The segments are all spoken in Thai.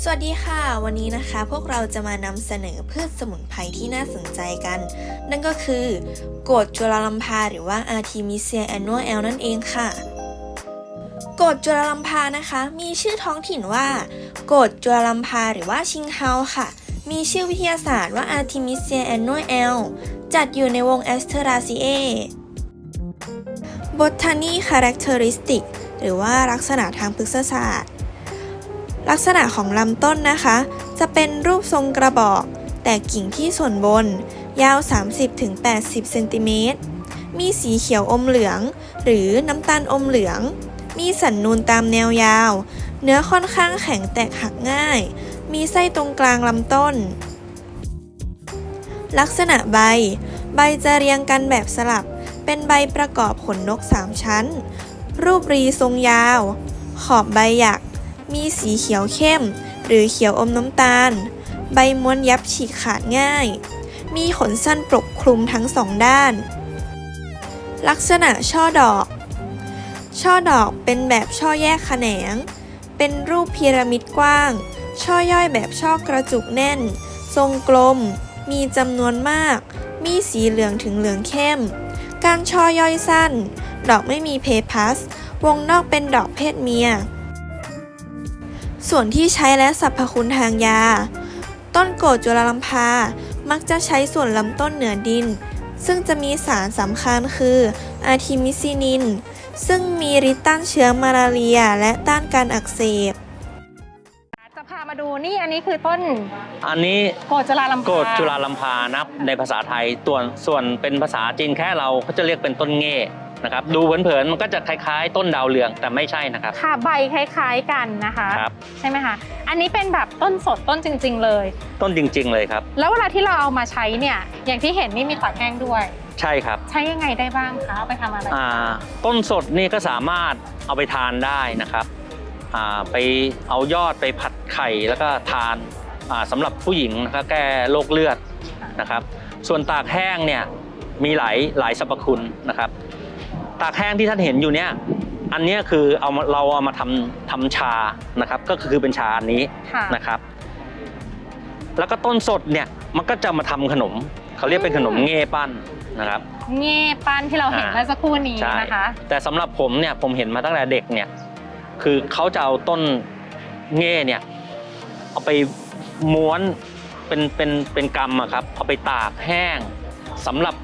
สวัสดีค่ะ วันนี้นะคะพวกเราจะมานำเสนอพืชสมุนไพรที่น่าสนใจกัน นั่นก็คือกดจุลลัมพาหรือว่า Artemisia annual นั่นเองค่ะกดจุลลัมพานะคะ มีชื่อท้องถิ่นว่ากดจุลลัมพาหรือว่าชิงเฮาค่ะ มีชื่อวิทยาศาสตร์ว่า Artemisia annual จัดอยู่ในวง Asteraceae Botany characteristic หรือว่าลักษณะทางพฤกษศาสตร์ ลักษณะของลำต้นนะคะ จะเป็นรูปทรงกระบอก แต่กิ่งที่ส่วนบน ยาว 30-80เซนติเมตรมีสีเขียวอมเหลือง หรือน้ำตาลอมเหลือง มีสันนูนตามแนวยาว เนื้อค่อนข้างแข็งแตกหักง่าย มีไส้ตรงกลางลำต้น ลักษณะใบ ใบจะเรียงกันแบบสลับ เป็นใบประกอบขนนก 3 ชั้น รูปรีทรงยาว ขอบใบหยัก มีสีเขียวเข้ม หรือเขียวอมน้ำตาล ใบม้วนยับฉีกขาดง่าย มีขนสั้นปกคลุมทั้งสองด้าน ลักษณะช่อดอก ช่อดอกเป็นแบบช่อแยกแขนง เป็นรูปพีระมิดกว้าง ช่อย่อยแบบช่อกระจุกแน่น ทรงกลม มีจำนวนมาก มีสีเหลืองถึงเหลืองเข้มก้านช่อย่อยสั้น ดอกไม่มีเพพัส วงนอกเป็นดอกเพศเมีย ส่วนที่ใช้และสรรพคุณทางยา ต้นโกดจุลลัมพา มักจะใช้ส่วนลำต้นเหนือดิน ซึ่งจะมีสารสำคัญคืออาร์ทิมิซินิน ซึ่งมีฤทธิ์ต้านเชื้อมาลาเรียและต้านการอักเสบ จะพามาดูนี่อันนี้คือต้นอันนี้โกดจุฬาลัมพาโกดจุฬาลัมพานะครับในภาษาไทยส่วนส่วนเป็นภาษาจีนแค่เราก็จะเรียกเป็นต้นเง่ นะครับดูเผินๆมันก็จะคล้ายๆ ต้นดาวเรืองแต่ไม่ใช่นะครับ ค่ะใบคล้ายๆกันนะคะครับ ใช่ไหมคะอันนี้เป็นแบบต้นสดต้นจริง ๆ เลย ต้นจริง ๆ เลยครับ แล้วเวลาที่เราเอามาใช้เนี่ยอย่างที่เห็นนี่มีตากแห้งด้วย ใช่ครับใช้ยังไงได้บ้างคะเอาไปทำอะไรอ่าต้นสดนี่ก็สามารถเอาไปทานได้นะครับอ่าไปเอายอดไปผัดไข่แล้วก็ทานอ่าสำหรับผู้หญิงนะครับแก้โรคเลือดนะครับ ส่วนตากแห้งเนี่ยมีหลายหลายสรรพคุณนะครับ ตากแห้งที่ท่านเห็นอยู่เนี่ยอันเนี้ยคือเอามาเราเอามาทำทำชานะครับ ก็คือเป็นชาอันนี้ค่ะนะครับ แล้วก็ต้นสดเนี่ยมันก็จะมาทำขนมเขาเรียกเป็นขนมเง่ปั้นนะครับเง่ปั้นที่เราเห็นอ่าเมื่อสักครู่นี้ใช่นะคะ แต่สำหรับผมเนี่ยผมเห็นมาตั้งแต่เด็กเนี่ยคือเขาจะเอาต้นเง่เนี่ยเอาไปม้วนเป็นเป็นเป็นกำอะครับเอาไปตากแห้งสำหรับ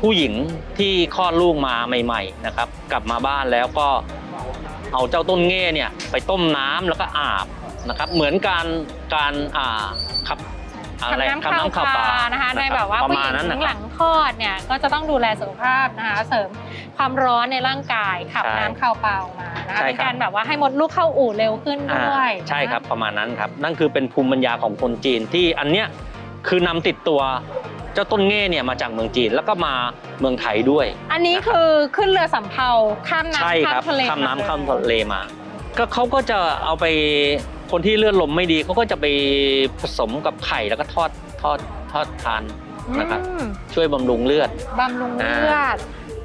ผู้หญิงที่คลอดลูกมาใหม่ ๆนะครับ กลับมาบ้านแล้วก็เอาเจ้าต้นเง่เนี่ยไปต้มน้ำแล้วก็อาบนะครับ เหมือนการการอ่าขับอะไรทำน้ำข้าวปลานะคะในแบบว่าประผู้หมาญิณงนั้นนะคหรัลับงคลอดเนี่ยก็จะต้องดูแลสุขภาพนะคะเสริมความร้อนในร่างกายขับใช่น้ำเข้าเปล่ามานะคะใช่เป็นครับการแบบว่าให้มดลูกเข้าอู่เร็วขึ้นอ่าด้วยใช่ครับประมาณนั้นครับนั่นคือเป็นภูมิปัญญาของคนจีนที่อันเนี้ยคือนำติดตัว เจ้าต้นเง่เนี่ยมาจากเมืองจีนแล้วก็มาเมืองไทยด้วย อันนี้คือขึ้นเรือสำเภาข้ามใช่น้ำคข้ารัมบทะเลข้ามน้ำข้ามเลยทะเลมา ก็เขาก็จะเอาไปคนที่เลือดลมไม่ดีเขาก็จะไปผสมกับไข่แล้วก็ทอดทอดทอดทานนะครับ อืมช่วยบำรุงเลือด บำรุงเลือด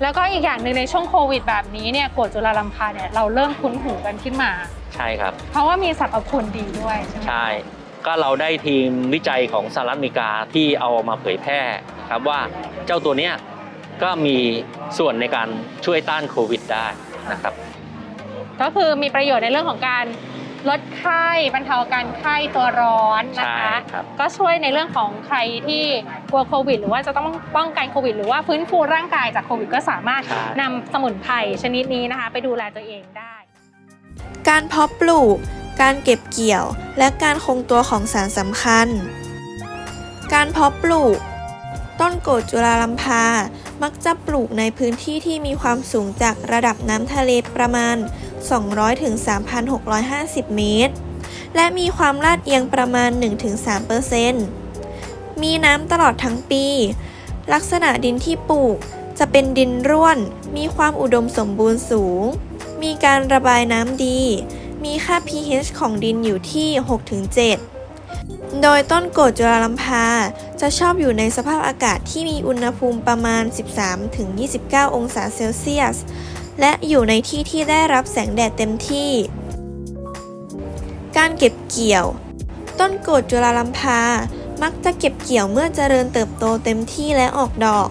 แล้วก็อีกอย่างหนึ่งในช่วงโควิดแบบนี้เนี่ยกรดจุลาลัมพาเนี่ยเราเริ่มคุ้นหูกันขึ้นมา ใช่ครับ เพราะว่ามีสรรพคุณดีด้วยใช่ไหมใช่ ก็เราได้ทีมวิจัยของสหรัฐอเมริกาที่เอามาเผยแพร่ครับว่าเจ้าตัวเนี้ยก็มีส่วนในการช่วยต้านโควิดได้นะครับ ก็คือมีประโยชน์ในเรื่องของการลดไข้บรรเทาอาการไข้ตัวร้อนนะใช่คะครับ ก็ช่วยในเรื่องของใครที่กลัวโควิด หรือว่าจะต้องป้องกันโควิด หรือว่าฟื้นฟูร่างกายจากโควิด ก็สามารถใช่ นำสมุนไพรชนิดนี้นะคะ ไปดูแลตัวเองได้ การเพาะปลูก การเก็บเกี่ยว และการคงตัวของสารสำคัญ การเพาะปลูก ต้นโกดจุลาลัมพา มักจะปลูกในพื้นที่ที่มีความสูงจากระดับน้ำทะเลประมาณ 200-3,650 เมตร และมีความลาดเอียงประมาณ 1-3%มีน้ำตลอดทั้งปี ลักษณะดินที่ปลูกจะเป็นดินร่วน มีความอุดมสมบูรณ์สูง มีการระบายน้ำดี มีค่า pH ของดินอยู่ที่ 6-7 โดยต้นโกดจุลาลัมพาจะชอบอยู่ในสภาพอากาศที่มีอุณหภูมิประมาณ 13-29 องศาเซลเซียส และอยู่ในที่ที่ได้รับแสงแดดเต็มที่ การเก็บเกี่ยว ต้นโกรธจุลาลัมพามักจะเก็บเกี่ยวเมื่อเจริญเติบโตเต็มที่และออกดอก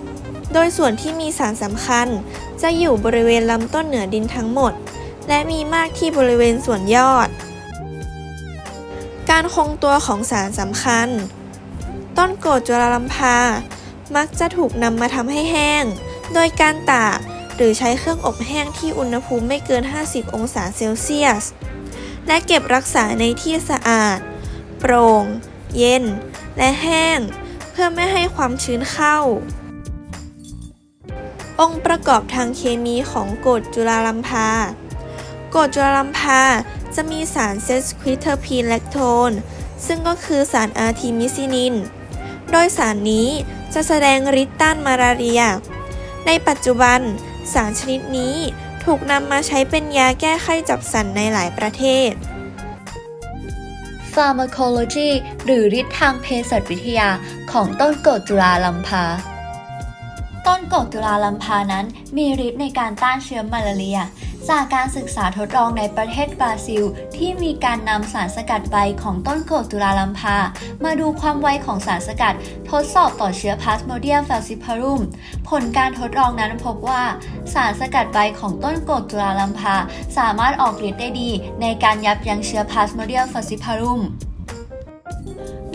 โดยส่วนที่มีสารสำคัญ จะอยู่บริเวณลำต้นเหนือดินทั้งหมด และมีมากที่บริเวณส่วนยอด การคงตัวของสารสำคัญ ต้นโกรจุลาลัมพา มักจะถูกนำมาทำให้แห้ง โดยการตากหรือใช้เครื่องอบแห้งที่อุณหภูมิไม่เกิน 50 องศาเซลเซียส และเก็บรักษาในที่สะอาด โปร่ง เย็น และแห้ง เพื่อไม่ให้ความชื้นเข้า องค์ประกอบทางเคมีของกรดจุลาลัมพา กรดจุลาลัมพาจะมีสารเซสควิเทอร์พีนแลคโทน ซึ่งก็คือสารอาร์ทิมิซินิน โดยสารนี้จะแสดงฤทธิ์ต้านมาลาเรีย ในปัจจุบันสารชนิดนี้ถูกนำมาใช้เป็นยาแก้ไข้จับสันในหลายประเทศ Pharmacology หรือฤทธิ์ทางเภสัชวิทยาของต้นกรดจุลาลัมพา ต้นกรดจุลาลัมพานั้นมีฤทธิ์ในการต้านเชื้อมาลาเรีย จากการศึกษาทดลองในประเทศบราซิล ที่มีการนำสารสกัดใบของต้นโกดจุลาลัมพา มาดูความไวของสารสกัด ทดสอบต่อเชื้อ Plasmodium falciparum ผลการทดลองนั้นพบว่า สารสกัดใบของต้นโกดจุลาลัมพา สามารถออกฤทธิ์ได้ดี ในการยับยั้งเชื้อ Plasmodium falciparum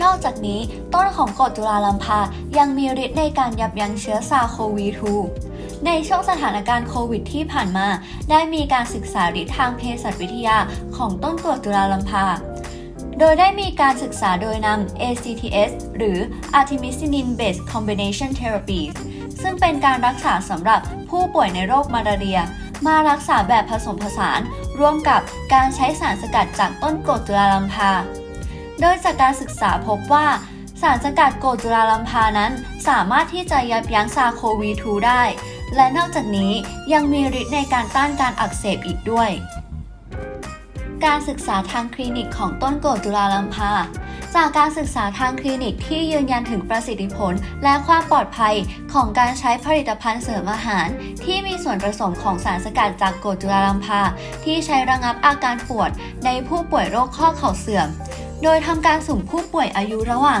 นอกจากนี้ต้นของกดจุลาลัมพายังมีฤทธิ์ในการยับยั้งเชื้อซาโควี2 ในช่วงสถานการณ์โควิดที่ผ่านมา ได้มีการศึกษาฤทธิ์ทางเภสัชวิทยาของต้นกรดจุลาลัมพาโดยได้มีการศึกษาโดยนำ ACTS หรือ Artemisinin-based combination therapies ซึ่งเป็นการรักษาสำหรับผู้ป่วยในโรคมาลาเรีย มารักษาแบบผสมผสาน ร่วมกับการใช้สารสกัดจากต้นโกดจุลาลัมพา โดยจากการศึกษาพบว่า สารสกัดโกดจุลาลัมพานั้น สามารถที่จะยับยั้งซาโควี2ได้ และนอกจากนี้ยังมีฤทธิ์ในการต้านการอักเสบอีกด้วย การศึกษาทางคลินิกของต้นโกดจุลาลัมพาจากการศึกษาทางคลินิกที่ยืนยันถึงประสิทธิผล และความปลอดภัยของการใช้ผลิตภัณฑ์เสริมอาหาร ที่มีส่วนผสมของสารสกัดจากโกดจุลาลัมพาที่ใช้ระงับอาการปวดในผู้ป่วยโรคข้อเข่าเสื่อม โดยทำการสุ่มผู้ป่วยอายุระหว่าง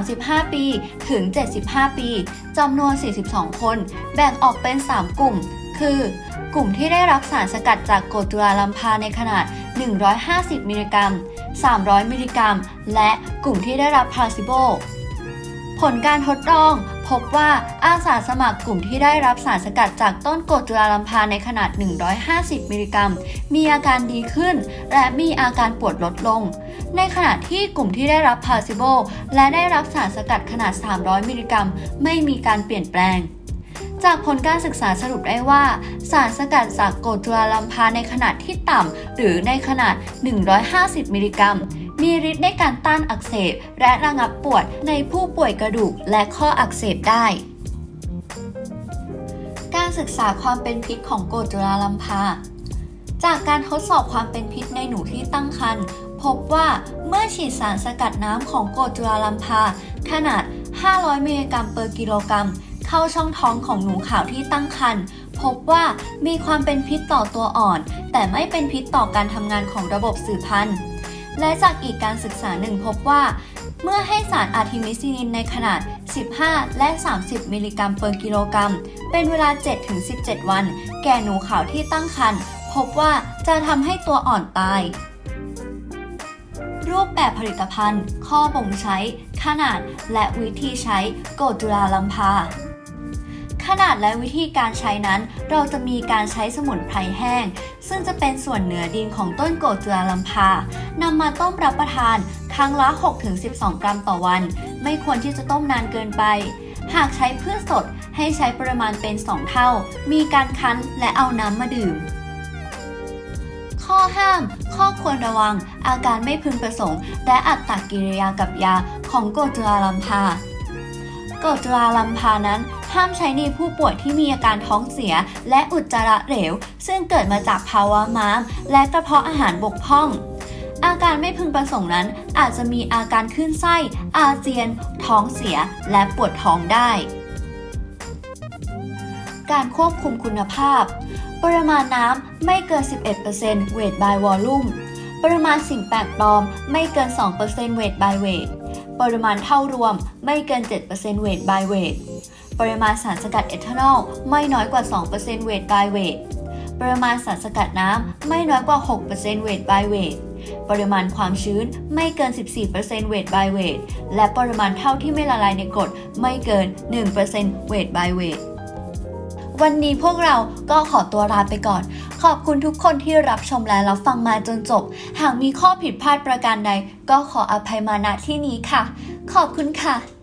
35 ปีถึง 75 ปีจำนวน 42 คน แบ่งออกเป็น 3 กลุ่ม คือ กลุ่มที่ได้รับสารสกัดจากโกตุลาลัมพาในขนาด 150 มิลลิกรัม 300 มิลลิกรัม และกลุ่มที่ได้รับพลาซิโบผลการทดลอง พบว่าอาสาสมัครกลุ่มที่ได้รับสารสกัดจากต้นกดจุลาลัมพาในขนาด 150 มิลลิกรัม มีอาการดีขึ้น และมีอาการปวดลดลง ในขณะที่กลุ่มที่ได้รับพาซิโบและได้รับสารสกัดขนาด 300 มิลลิกรัม ไม่มีการเปลี่ยนแปลงจากผลการศึกษาสรุปได้ว่า สารสกัดจากโกดจุลาลัมพาในขนาดที่ต่ำหรือในขนาด 150 มิลลิกรัม มีฤทธิ์ในการต้านอักเสบ และระงับปวดในผู้ป่วยกระดูกและข้ออักเสบได้ การศึกษาความเป็นพิษของโกจุลาลัมพา จากการทดสอบความเป็นพิษในหนูที่ตั้งครรภ์พบว่าเมื่อฉีดสารสกัดน้ำของโกจุลาลัมพา ขนาด 500 มิลลิกรัมเปอร์กิโลกรัม เข้าช่องท้องของหนูขาวที่ตั้งครรภ์พบว่ามีความเป็นพิษต่อตัวอ่อน แต่ไม่เป็นพิษต่อการทำงานของระบบสืบพันธุ์ และจากอีกการศึกษาหนึ่งพบว่า เมื่อให้สารอาร์ทิมิซินินในขนาด 15 และ 30 มิลลิกรัมเปอร์กิโลกรัม เป็นเวลา 7-17 วัน แก่หนูขาวที่ตั้งครรภ์พบว่าจะทำให้ตัวอ่อนตาย รูปแบบผลิตภัณฑ์ ข้อบ่งใช้ ขนาด และวิธีใช้โกดจุลาลัมพา ขนาดและวิธีการใช้นั้น เราจะมีการใช้สมุนไพรแห้ง ซึ่งจะเป็นส่วนเหนือดินของต้นโกจุลาลัมพานำมาต้มรับประทาน ครั้งละ 6-12 กรัมต่อวัน ไม่ควรที่จะต้มนานเกินไป หากใช้พืชสดให้ใช้ปริมาณเป็น 2 เท่า มีการคั้นและเอาน้ำมาดื่มข้อห้าม ข้อควรระวัง อาการไม่พึงประสงค์ และอัตตกิริยากับยาของโกจุลาลัมพา กรดจุลาลัมพานั้น ห้ามใช้ในผู้ป่วยที่มีอาการท้องเสีย และอุจจาระเหลว ซึ่งเกิดมาจากภาวะม้าม และกระเพาะอาหารบกพร่องอาการไม่พึงประสงค์นั้น อาจจะมีอาการขึ้นไส้ อาเจียน ท้องเสีย และปวดท้องได้ การควบคุมคุณภาพ ปริมาณน้ำไม่เกิน 11% weight by volume ปริมาณสิ่งแปลกปลอมไม่เกิน 2% weight by weight ปริมาณเท่ารวมไม่เกิน 7% weight by weight ปริมาณสารสกัดเอทานอลไม่น้อยกว่า 2% weight by weight ปริมาณสารสกัดน้ำไม่น้อยกว่า 6% weight by weight ปริมาณความชื้นไม่เกิน 14% weight by weight และปริมาณเท่าที่ไม่ละลายในกรดไม่เกิน 1% weight by weight วันนี้พวกเราก็ขอตัวลาไปก่อน ขอบคุณทุกคนที่รับชมและรับฟังมาจนจบ หากมีข้อผิดพลาดประการใดก็ขออภัยมาณที่นี้ค่ะ ขอบคุณค่ะ